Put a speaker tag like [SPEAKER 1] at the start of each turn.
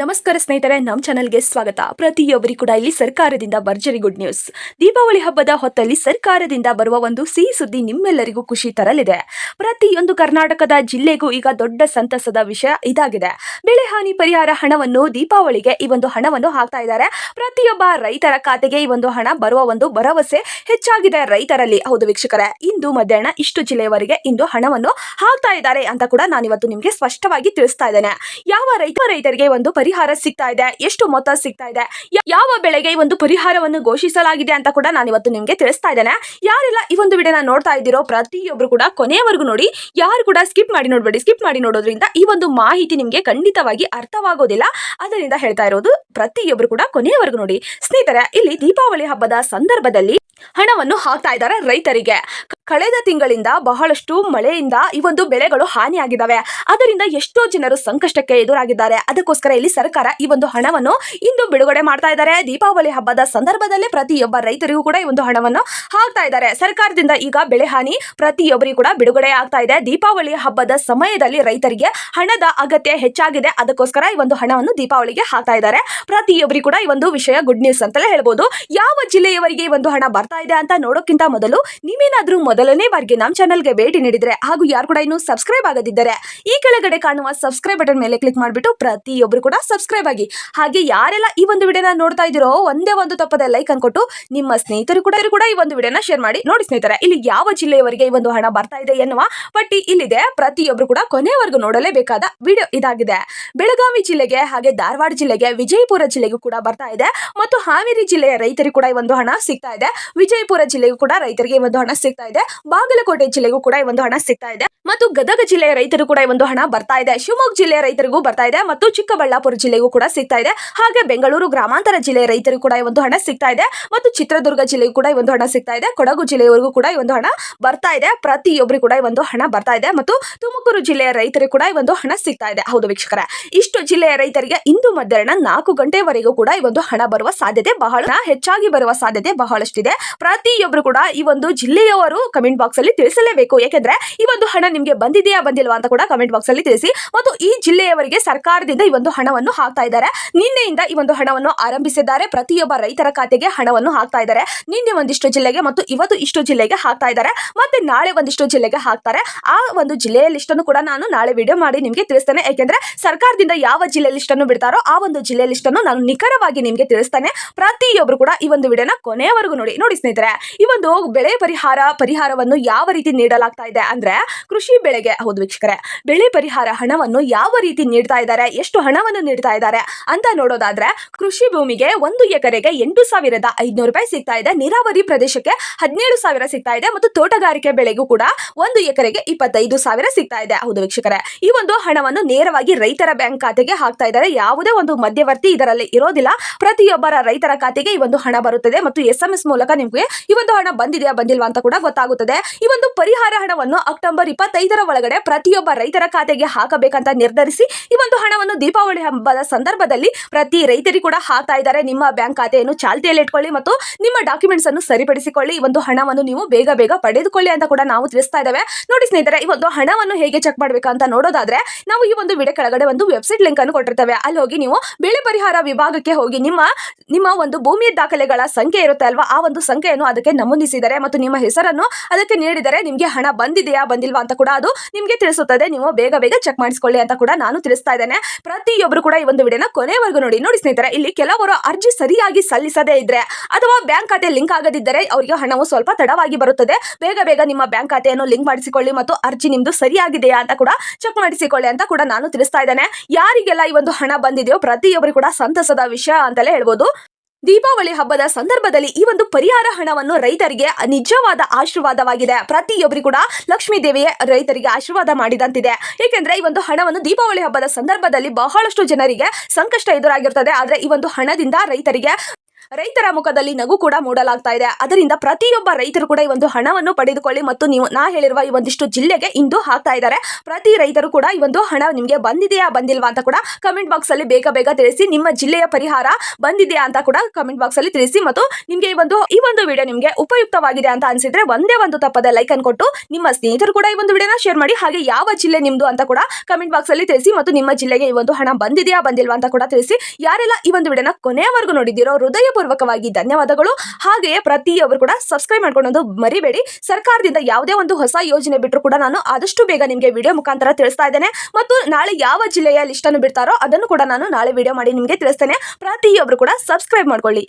[SPEAKER 1] ನಮಸ್ಕಾರ ಸ್ನೇಹಿತರೆ ನಮ್ಮ ಚಾನಲ್ಗೆ ಸ್ವಾಗತ. ಪ್ರತಿಯೊಬ್ಬರಿಗೂ ಕೂಡ ಇಲ್ಲಿ ಸರ್ಕಾರದಿಂದ ಭರ್ಜರಿ ಗುಡ್ ನ್ಯೂಸ್. ದೀಪಾವಳಿ ಹಬ್ಬದ ಹೊತ್ತಲ್ಲಿ ಸರ್ಕಾರದಿಂದ ಬರುವ ಒಂದು ಸಿಹಿ ಸುದ್ದಿ ನಿಮ್ಮೆಲ್ಲರಿಗೂ ಖುಷಿ ತರಲಿದೆ. ಪ್ರತಿಯೊಂದು ಕರ್ನಾಟಕದ ಜಿಲ್ಲೆಗೂ ಈಗ ದೊಡ್ಡ ಸಂತಸದ ವಿಷಯ ಇದಾಗಿದೆ. ಬೆಳೆ ಹಾನಿ ಪರಿಹಾರ ಹಣವನ್ನು ದೀಪಾವಳಿಗೆ ಈ ಒಂದು ಹಣವನ್ನು ಹಾಕ್ತಾ ಇದ್ದಾರೆ. ಪ್ರತಿಯೊಬ್ಬ ರೈತರ ಖಾತೆಗೆ ಈ ಒಂದು ಹಣ ಬರುವ ಒಂದು ಭರವಸೆ ಹೆಚ್ಚಾಗಿದೆ ರೈತರಲ್ಲಿ. ಹೌದು ವೀಕ್ಷಕರೇ, ಇಂದು ಮಧ್ಯಾಹ್ನ ಇಷ್ಟು ಜಿಲ್ಲೆಯವರೆಗೆ ಇಂದು ಹಣವನ್ನು ಹಾಕ್ತಾ ಇದ್ದಾರೆ ಅಂತ ಕೂಡ ನಾನಿವತ್ತು ನಿಮಗೆ ಸ್ಪಷ್ಟವಾಗಿ ತಿಳಿಸ್ತಾ ಇದ್ದೇನೆ. ಯಾವ ರೈತ ರೈತರಿಗೆ ಒಂದು ಪರಿಹಾರ ಸಿಗ್ತಾ ಇದೆ, ಎಷ್ಟು ಮೊತ್ತ ಸಿಗ್ತಾ ಇದೆ ಯಾವ ಬೆಳೆಗೆ ಈ ಒಂದು ಪರಿಹಾರವನ್ನು ಘೋಷಿಸಲಾಗಿದೆ ಅಂತ ಕೂಡ ನಾನು ಇವತ್ತು ನಿಮಗೆ ತಿಳಿಸ್ತಾ ಇದ್ದೇನೆ. ಯಾರೆಲ್ಲ ಈ ಒಂದು ವಿಡಿಯೋನ ನೋಡ್ತಾ ಇದ್ದೀರೋ ಪ್ರತಿಯೊಬ್ರು ಕೂಡ ಕೊನೆಯವರೆಗೂ ನೋಡಿ. ಯಾರು ಕೂಡ ಸ್ಕಿಪ್ ಮಾಡಿ ನೋಡಬೇಡಿ. ಸ್ಕಿಪ್ ಮಾಡಿ ನೋಡೋದ್ರಿಂದ ಈ ಒಂದು ಮಾಹಿತಿ ನಿಮಗೆ ಖಂಡಿತವಾಗಿ ಅರ್ಥವಾಗೋದಿಲ್ಲ. ಅದರಿಂದ ಹೇಳ್ತಾ ಇರೋದು ಪ್ರತಿಯೊಬ್ರು ಕೂಡ ಕೊನೆಯವರೆಗೂ ನೋಡಿ. ಸ್ನೇಹಿತರೆ, ಇಲ್ಲಿ ದೀಪಾವಳಿ ಹಬ್ಬದ ಸಂದರ್ಭದಲ್ಲಿ ಹಣವನ್ನು ಹಾಕ್ತಾ ಇದ್ದಾರೆ ರೈತರಿಗೆ. ಕಳೆದ ತಿಂಗಳಿಂದ ಬಹಳಷ್ಟು ಮಳೆಯಿಂದ ಈ ಒಂದು ಬೆಳೆಗಳು ಹಾನಿಯಾಗಿದ್ದಾವೆ. ಅದರಿಂದ ಎಷ್ಟೋ ಜನರು ಸಂಕಷ್ಟಕ್ಕೆ ಎದುರಾಗಿದ್ದಾರೆ. ಅದಕ್ಕೋಸ್ಕರ ಇಲ್ಲಿ ಸರ್ಕಾರ ಈ ಒಂದು ಹಣವನ್ನು ಇಂದು ಬಿಡುಗಡೆ ಮಾಡ್ತಾ ಇದ್ದಾರೆ. ದೀಪಾವಳಿ ಹಬ್ಬದ ಸಂದರ್ಭದಲ್ಲೇ ಪ್ರತಿಯೊಬ್ಬ ರೈತರಿಗೂ ಕೂಡ ಈ ಒಂದು ಹಣವನ್ನು ಹಾಕ್ತಾ ಇದ್ದಾರೆ. ಸರ್ಕಾರದಿಂದ ಈಗ ಬೆಳೆ ಹಾನಿ ಪ್ರತಿಯೊಬ್ಬರಿಗೂ ಕೂಡ ಬಿಡುಗಡೆ ಆಗ್ತಾ ಇದೆ. ದೀಪಾವಳಿ ಹಬ್ಬದ ಸಮಯದಲ್ಲಿ ರೈತರಿಗೆ ಹಣದ ಅಗತ್ಯ ಹೆಚ್ಚಾಗಿದೆ. ಅದಕ್ಕೋಸ್ಕರ ಈ ಒಂದು ಹಣವನ್ನು ದೀಪಾವಳಿಗೆ ಹಾಕ್ತಾ ಇದ್ದಾರೆ. ಪ್ರತಿಯೊಬ್ಬರಿಗೂ ಕೂಡ ಈ ಒಂದು ವಿಷಯ ಗುಡ್ ನ್ಯೂಸ್ ಅಂತಲೇ ಹೇಳ್ಬೋದು. ಯಾವ ಜಿಲ್ಲೆಯವರಿಗೆ ಈ ಒಂದು ಹಣ ಬರ್ತಾ ಇದೆ ಅಂತ ನೋಡೋಕ್ಕಿಂತ ಮೊದಲು ನೀವೇನಾದರೂ ಮೊದಲನೇ ಬಾರಿಗೆ ನಮ್ಮ ಚಾನಲ್ಗೆ ಭೇಟಿ ನೀಡಿದರೆ ಹಾಗೂ ಯಾರು ಕೂಡ ಇನ್ನೂ ಸಬ್ಸ್ಕ್ರೈಬ್ ಆಗದಿದ್ದರೆ, ಈ ಕೆಳಗಡೆ ಕಾಣುವ ಸಬ್ಸ್ಕ್ರೈಬ್ ಬಟನ್ ಮೇಲೆ ಕ್ಲಿಕ್ ಮಾಡಿಬಿಟ್ಟು ಪ್ರತಿಯೊಬ್ಬರು ಕೂಡ ಸಬ್ಸ್ಕ್ರೈಬ್ ಆಗಿ. ಹಾಗೆ ಯಾರೆಲ್ಲ ಈ ಒಂದು ವಿಡಿಯೋನ ನೋಡ್ತಾ ಇದ್ದೀರೋ ಒಂದೇ ಒಂದು ತಪ್ಪದೆ ಲೈಕ್ ಅನ್ಕೊಟ್ಟು ನಿಮ್ಮ ಸ್ನೇಹಿತರು ಕೂಡ ಕೂಡ ಈ ಒಂದು ವಿಡಿಯೋನ ಶೇರ್ ಮಾಡಿ. ನೋಡಿ ಸ್ನೇಹಿತರೆ, ಇಲ್ಲಿ ಯಾವ ಜಿಲ್ಲೆಯವರಿಗೆ ಈ ಒಂದು ಹಣ ಬರ್ತಾ ಇದೆ ಎನ್ನುವ ಪಟ್ಟಿ ಇಲ್ಲಿದೆ. ಪ್ರತಿಯೊಬ್ಬರು ಕೂಡ ಕೊನೆಯವರೆಗೂ ನೋಡಲೇಬೇಕಾದ ವಿಡಿಯೋ ಇದಾಗಿದೆ. ಬೆಳಗಾವಿ ಜಿಲ್ಲೆಗೆ ಹಾಗೆ ಧಾರವಾಡ ಜಿಲ್ಲೆಗೆ ವಿಜಯಪುರ ಜಿಲ್ಲೆಗೂ ಕೂಡ ಬರ್ತಾ ಇದೆ. ಮತ್ತು ಹಾವೇರಿ ಜಿಲ್ಲೆಯ ರೈತರಿಗೂ ಕೂಡ ಈ ಒಂದು ಹಣ ಸಿಗ್ತಾ ಇದೆ. ವಿಜಯಪುರ ಜಿಲ್ಲೆಗೂ ಕೂಡ ರೈತರಿಗೆ ಒಂದು ಹಣ ಸಿಗ್ತಾ ಇದೆ. ಬಾಗಲಕೋಟೆ ಜಿಲ್ಲೆಗೂ ಕೂಡ ಈ ಒಂದು ಹಣ ಸಿಗ್ತಾ ಇದೆ. ಮತ್ತು ಗದಗ ಜಿಲ್ಲೆಯ ರೈತರು ಕೂಡ ಈ ಒಂದು ಹಣ ಬರ್ತಾ ಇದೆ. ಶಿವಮೊಗ್ಗ ಜಿಲ್ಲೆಯ ರೈತರಿಗೂ ಬರ್ತಾ ಇದೆ ಮತ್ತು ಚಿಕ್ಕಬಳ್ಳಾಪುರ ಜಿಲ್ಲೆಗೂ ಕೂಡ ಸಿಗ್ತಾ ಇದೆ. ಹಾಗೆ ಬೆಂಗಳೂರು, ಗ್ರಾಮಾಂತರ ಜಿಲ್ಲೆಯ ರೈತರಿಗೂ ಕೂಡ ಈ ಒಂದು ಹಣ ಸಿಗ್ತಾ ಇದೆ. ಮತ್ತು ಚಿತ್ರದುರ್ಗ ಜಿಲ್ಲೆಗೂ ಕೂಡ ಈ ಒಂದು ಹಣ ಸಿಗ್ತಾ ಇದೆ. ಕೊಡಗು ಜಿಲ್ಲೆಯವರೆಗೂ ಕೂಡ ಈ ಒಂದು ಹಣ ಬರ್ತಾ ಇದೆ. ಪ್ರತಿಯೊಬ್ಬರಿಗೂ ಕೂಡ ಈ ಒಂದು ಹಣ ಬರ್ತಾ ಇದೆ. ಮತ್ತು ತುಮಕೂರು ಜಿಲ್ಲೆಯ ರೈತರಿಗೂ ಕೂಡ ಈ ಒಂದು ಹಣ ಸಿಗ್ತಾ ಇದೆ. ಹೌದು ವೀಕ್ಷಕರೇ, ಇಷ್ಟು ಜಿಲ್ಲೆಯ ರೈತರಿಗೆ ಇಂದು ಮಧ್ಯಾಹ್ನ ನಾಲ್ಕು ಗಂಟೆವರೆಗೂ ಕೂಡ ಈ ಒಂದು ಹಣ ಬರುವ ಸಾಧ್ಯತೆ ಬಹಳ ಹೆಚ್ಚಾಗಿ ಬರುವ ಸಾಧ್ಯತೆ ಬಹಳಷ್ಟಿದೆ. ಪ್ರತಿಯೊಬ್ಬರು ಕೂಡ ಈ ಒಂದು ಜಿಲ್ಲೆಯವರು ಕಮೆಂಟ್ ಬಾಕ್ಸ್ ಅಲ್ಲಿ ತಿಳಿಸಲೇಬೇಕು. ಯಾಕೆಂದ್ರೆ ಈ ಒಂದು ಹಣ ನಿಮಗೆ ಬಂದಿದೆಯಾ, ಬಂದಿಲ್ವಾ ಅಂತ ಕೂಡ ಕಮೆಂಟ್ ಬಾಕ್ಸ್ ಅಲ್ಲಿ ತಿಳಿಸಿ. ಮತ್ತು ಈ ಜಿಲ್ಲೆಯವರಿಗೆ ಸರ್ಕಾರದಿಂದ ಈ ಒಂದು ಹಣವನ್ನು ಹಾಕ್ತಾ ಇದ್ದಾರೆ. ನಿನ್ನೆಯಿಂದ ಈ ಒಂದು ಹಣವನ್ನು ಆರಂಭಿಸಿದ್ದಾರೆ. ಪ್ರತಿಯೊಬ್ಬ ರೈತರ ಖಾತೆಗೆ ಹಣವನ್ನು ಹಾಕ್ತಾ ಇದ್ದಾರೆ. ನಿನ್ನೆ ಒಂದಿಷ್ಟು ಜಿಲ್ಲೆಗೆ ಮತ್ತು ಇವತ್ತು ಇಷ್ಟು ಜಿಲ್ಲೆಗೆ ಹಾಕ್ತಾ ಇದ್ದಾರೆ. ಮತ್ತೆ ನಾಳೆ ಒಂದಿಷ್ಟು ಜಿಲ್ಲೆಗೆ ಹಾಕ್ತಾರೆ. ಆ ಒಂದು ಜಿಲ್ಲೆಯ ಲಿಸ್ಟ್ ಅನ್ನು ಕೂಡ ನಾನು ನಾಳೆ ವಿಡಿಯೋ ಮಾಡಿ ನಿಮಗೆ ತಿಳಿಸ್ತೇನೆ. ಯಾಕೆಂದ್ರೆ ಸರ್ಕಾರದಿಂದ ಯಾವ ಜಿಲ್ಲೆ ಲಿಸ್ಟ್ ಅನ್ನು ಬಿಡ್ತಾರೋ ಆ ಒಂದು ಜಿಲ್ಲೆ ಲಿಸ್ಟ್ ಅನ್ನು ನಾನು ನಿಖರವಾಗಿ ನಿಮಗೆ ತಿಳಿಸ್ತೇನೆ. ಪ್ರತಿಯೊಬ್ಬರು ಕೂಡ ಈ ಒಂದು ವಿಡಿಯೋನ ಕೊನೆಯವರೆಗೂ ನೋಡಿ. ನೋಡಿ ಸ್ನೇಹಿತರೆ, ಈ ಒಂದು ಬೆಳೆ ಪರಿಹಾರ, ಪರಿಹಾರವನ್ನು ಯಾವ ರೀತಿ ನೀಡಲಾಗ್ತಾ ಇದೆ ಅಂದ್ರೆ ಬೆಳೆಗೆ, ಹೌದು ವೀಕ್ಷಕರೇ, ಬೆಳೆ ಪರಿಹಾರ ಹಣವನ್ನು ಯಾವ ರೀತಿ ನೀಡ್ತಾ ಇದ್ದಾರೆ, ಎಷ್ಟು ಹಣವನ್ನು ನೀಡ್ತಾ ಇದ್ದಾರೆ ಅಂತ ನೋಡೋದಾದ್ರೆ, ಕೃಷಿ ಭೂಮಿಗೆ ಒಂದು ಎಕರೆಗೆ ಎಂಟು ಸಾವಿರದ ಐದುನೂರು ರೂಪಾಯಿ ಸಿಗ್ತಾ ಇದೆ. ನೀರಾವರಿ ಪ್ರದೇಶಕ್ಕೆ ಹದಿನೇಳು ಸಾವಿರ ಸಿಗ್ತಾ ಇದೆ ಮತ್ತು ತೋಟಗಾರಿಕೆ ಬೆಳೆಗೂ ಕೂಡ ಒಂದು ಎಕರೆಗೆ ಇಪ್ಪತ್ತೈದು ಸಾವಿರ ಸಿಗ್ತಾ ಇದೆ. ಹೌದು ವೀಕ್ಷಕರೇ, ಈ ಒಂದು ಹಣವನ್ನು ನೇರವಾಗಿ ರೈತರ ಬ್ಯಾಂಕ್ ಖಾತೆಗೆ ಹಾಕ್ತಾ ಇದ್ದಾರೆ. ಯಾವುದೇ ಒಂದು ಮಧ್ಯವರ್ತಿ ಇದರಲ್ಲಿ ಇರೋದಿಲ್ಲ. ಪ್ರತಿಯೊಬ್ಬರ ರೈತರ ಖಾತೆಗೆ ಈ ಒಂದು ಹಣ ಬರುತ್ತದೆ ಮತ್ತು ಎಸ್ ಎಂ ಎಸ್ ಮೂಲಕ ನಿಮಗೆ ಈ ಒಂದು ಹಣ ಬಂದಿದೆಯಾ, ಬಂದಿಲ್ವಾ ಅಂತ ಕೂಡ ಗೊತ್ತಾಗುತ್ತದೆ. ಈ ಒಂದು ಪರಿಹಾರ ಹಣವನ್ನು ಅಕ್ಟೋಬರ್ ಇಪ್ಪತ್ತೈದರ ಒಳಗಡೆ ಪ್ರತಿಯೊಬ್ಬ ರೈತರ ಖಾತೆಗೆ ಹಾಕಬೇಕಂತ ನಿರ್ಧರಿಸಿ ಈ ಒಂದು ಹಣವನ್ನು ದೀಪಾವಳಿ ಹಬ್ಬದ ಸಂದರ್ಭದಲ್ಲಿ ಪ್ರತಿ ರೈತರಿಗೂ ಕೂಡ ಹಾಕ್ತಾ ಇದ್ದಾರೆ. ನಿಮ್ಮ ಬ್ಯಾಂಕ್ ಖಾತೆಯನ್ನು ಚಾಲ್ತಿಯಲ್ಲಿ ಇಟ್ಕೊಳ್ಳಿ ಮತ್ತು ನಿಮ್ಮ ಡಾಕ್ಯುಮೆಂಟ್ಸ್ ಅನ್ನು ಸರಿಪಡಿಸಿಕೊಳ್ಳಿ. ಈ ಒಂದು ಹಣವನ್ನು ನೀವು ಬೇಗ ಬೇಗ ಪಡೆದುಕೊಳ್ಳಿ ಅಂತ ಕೂಡ ನಾವು ತಿಳಿಸ್ತಾ ಇದ್ದೇವೆ. ನೋಡಿ ಸ್ನೇಹಿತರೆ, ಈ ಒಂದು ಹಣವನ್ನು ಹೇಗೆ ಚೆಕ್ ಮಾಡಬೇಕು ಅಂತ ನೋಡೋದಾದ್ರೆ, ನಾವು ಈ ಒಂದು ವಿಡಿಯೋ ಕೆಳಗಡೆ ಒಂದು ವೆಬ್ಸೈಟ್ ಲಿಂಕ್ ಅನ್ನು ಕೊಟ್ಟಿರ್ತೇವೆ. ಅಲ್ಲಿ ಹೋಗಿ ನೀವು ಬೆಳೆ ಪರಿಹಾರ ವಿಭಾಗಕ್ಕೆ ಹೋಗಿ ನಿಮ್ಮ ನಿಮ್ಮ ಒಂದು ಭೂಮಿಯ ದಾಖಲೆಗಳ ಸಂಖ್ಯೆ ಇರುತ್ತೆ ಅಲ್ವಾ? ಆ ಒಂದು ಸಂಖ್ಯೆಯನ್ನು ಅದಕ್ಕೆ ನಮೂದಿಸಿದರೆ ಮತ್ತು ನಿಮ್ಮ ಹೆಸರನ್ನು ಅದಕ್ಕೆ ನೀಡಿದರೆ ನಿಮಗೆ ಹಣ ಬಂದಿದೆಯಾ, ಬಂದಿಲ್ವಾ ಅಂತ ಕೂಡ ಅದು ನಿಮಗೆ ತಿಳಿಸುತ್ತದೆ. ನೀವು ಬೇಗ ಬೇಗ ಚೆಕ್ ಮಾಡಿಸ್ಕೊಳ್ಳಿ ಅಂತ ಕೂಡ ನಾನು ತಿಳಿಸ್ತಾ ಇದ್ದೇನೆ. ಪ್ರತಿಯೊಬ್ಬರು ಕೂಡ ಈ ಒಂದು ವಿಡಿಯೋನ ಕೊನೆವರೆಗೂ ನೋಡಿ. ನೋಡಿ ಸ್ನೇಹಿತರೆ, ಇಲ್ಲಿ ಕೆಲವರು ಅರ್ಜಿ ಸರಿಯಾಗಿ ಸಲ್ಲಿಸದೇ ಇದ್ರೆ ಅಥವಾ ಬ್ಯಾಂಕ್ ಖಾತೆ ಲಿಂಕ್ ಆಗದಿದ್ದರೆ ಅವರಿಗೆ ಹಣವು ಸ್ವಲ್ಪ ತಡವಾಗಿ ಬರುತ್ತದೆ. ಬೇಗ ಬೇಗ ನಿಮ್ಮ ಬ್ಯಾಂಕ್ ಖಾತೆಯನ್ನು ಲಿಂಕ್ ಮಾಡಿಸಿಕೊಳ್ಳಿ ಮತ್ತು ಅರ್ಜಿ ನಿಮ್ದು ಸರಿಯಾಗಿದೆಯಾ ಅಂತ ಕೂಡ ಚೆಕ್ ಮಾಡಿಸಿಕೊಳ್ಳಿ ಅಂತ ಕೂಡ ನಾನು ತಿಳಿಸ್ತಾ ಇದ್ದೇನೆ. ಯಾರಿಗೆಲ್ಲ ಈ ಒಂದು ಹಣ ಬಂದಿದೆಯೋ ಪ್ರತಿಯೊಬ್ಬರು ಕೂಡ ಸಂತಸದ ವಿಷಯ ಅಂತಲೇ ಹೇಳ್ಬೋದು. ದೀಪಾವಳಿ ಹಬ್ಬದ ಸಂದರ್ಭದಲ್ಲಿ ಈ ಒಂದು ಪರಿಹಾರ ಹಣವನ್ನು ರೈತರಿಗೆ ನಿಜವಾದ ಆಶೀರ್ವಾದವಾಗಿದೆ. ಪ್ರತಿಯೊಬ್ಬರಿಗೂ ಕೂಡ ಲಕ್ಷ್ಮೀ ದೇವಿಯೇ ರೈತರಿಗೆ ಆಶೀರ್ವಾದ ಮಾಡಿದಂತಿದೆ. ಏಕೆಂದ್ರೆ ಈ ಒಂದು ಹಣವನ್ನು ದೀಪಾವಳಿ ಹಬ್ಬದ ಸಂದರ್ಭದಲ್ಲಿ ಬಹಳಷ್ಟು ಜನರಿಗೆ ಸಂಕಷ್ಟ ಎದುರಾಗಿರುತ್ತದೆ ಆದರೆ ಈ ಒಂದು ಹಣದಿಂದ ರೈತರಿಗೆ ರೈತರ ಮುಖದಲ್ಲಿ ನಗು ಕೂಡ ಮೂಡಲಾಗ್ತಾ ಇದೆ. ಅದರಿಂದ ಪ್ರತಿಯೊಬ್ಬ ರೈತರು ಕೂಡ ಈ ಒಂದು ಹಣವನ್ನು ಪಡೆದುಕೊಳ್ಳಿ ಮತ್ತು ನೀವು, ನಾ ಹೇಳಿರುವ ಈ ಒಂದಿಷ್ಟು ಜಿಲ್ಲೆಗೆ ಇಂದು ಹಾಕ್ತಾ ಇದ್ದಾರೆ. ಪ್ರತಿ ರೈತರು ಕೂಡ ಈ ಒಂದು ಹಣ ನಿಮಗೆ ಬಂದಿದೆಯಾ ಬಂದಿಲ್ವಾ ಅಂತ ಕೂಡ ಕಮೆಂಟ್ ಬಾಕ್ಸ್ ಅಲ್ಲಿ ಬೇಗ ಬೇಗ ತಿಳಿಸಿ, ನಿಮ್ಮ ಜಿಲ್ಲೆಯ ಪರಿಹಾರ ಬಂದಿದೆಯಾ ಅಂತ ಕೂಡ ಕಮೆಂಟ್ ಬಾಕ್ಸ್ ಅಲ್ಲಿ ತಿಳಿಸಿ ಮತ್ತು ನಿಮಗೆ ಈ ಒಂದು ಈ ಒಂದು ವಿಡಿಯೋ ನಿಮಗೆ ಉಪಯುಕ್ತವಾಗಿದೆ ಅಂತ ಅನ್ಸಿದ್ರೆ ಒಂದೇ ಒಂದು ತಪ್ಪದ ಲೈಕ್ ಅನ್ನು ಕೊಟ್ಟು ನಿಮ್ಮ ಸ್ನೇಹಿತರು ಕೂಡ ಈ ಒಂದು ವಿಡಿಯೋನ ಶೇರ್ ಮಾಡಿ, ಹಾಗೆ ಯಾವ ಜಿಲ್ಲೆ ನಿಮ್ದು ಅಂತ ಕೂಡ ಕಮೆಂಟ್ ಬಾಕ್ಸ್ ಅಲ್ಲಿ ತಿಳಿಸಿ ಮತ್ತು ನಿಮ್ಮ ಜಿಲ್ಲೆಗೆ ಈ ಒಂದು ಹಣ ಬಂದಿದೆಯಾ ಬಂದಿಲ್ವಾ ಅಂತ ಕೂಡ ತಿಳಿಸಿ. ಯಾರೆಲ್ಲ ಈ ಒಂದು ವಿಡಿಯೋನ ಕೊನೆಯವರೆಗೂ ನೋಡಿದ್ದೀರೋ ಹೃದಯಪೂರ್ವಕವಾಗಿ ಧನ್ಯವಾದಗಳು. ಹಾಗೆಯೇ ಪ್ರತಿಯೊಬ್ಬರು ಕೂಡ ಸಬ್ಸ್ಕ್ರೈಬ್ ಮಾಡ್ಕೊಂಡು ಮರಿಬೇಡಿ. ಸರ್ಕಾರದಿಂದ ಯಾವುದೇ ಒಂದು ಹೊಸ ಯೋಜನೆ ಬಿಟ್ಟರು ಕೂಡ ನಾನು ಆದಷ್ಟು ಬೇಗ ನಿಮಗೆ ವಿಡಿಯೋ ಮುಖಾಂತರ ತಿಳಿಸ್ತಾ ಇದ್ದೇನೆ. ಮತ್ತು ನಾಳೆ ಯಾವ ಜಿಲ್ಲೆಯ ಲಿಸ್ಟನ್ನು ಬಿಡ್ತಾರೋ ಅದನ್ನು ಕೂಡ ನಾನು ನಾಳೆ ವಿಡಿಯೋ ಮಾಡಿ ನಿಮಗೆ ತಿಳಿಸ್ತೇನೆ. ಪ್ರತಿಯೊಬ್ಬರು ಕೂಡ ಸಬ್ಸ್ಕ್ರೈಬ್ ಮಾಡ್ಕೊಳ್ಳಿ.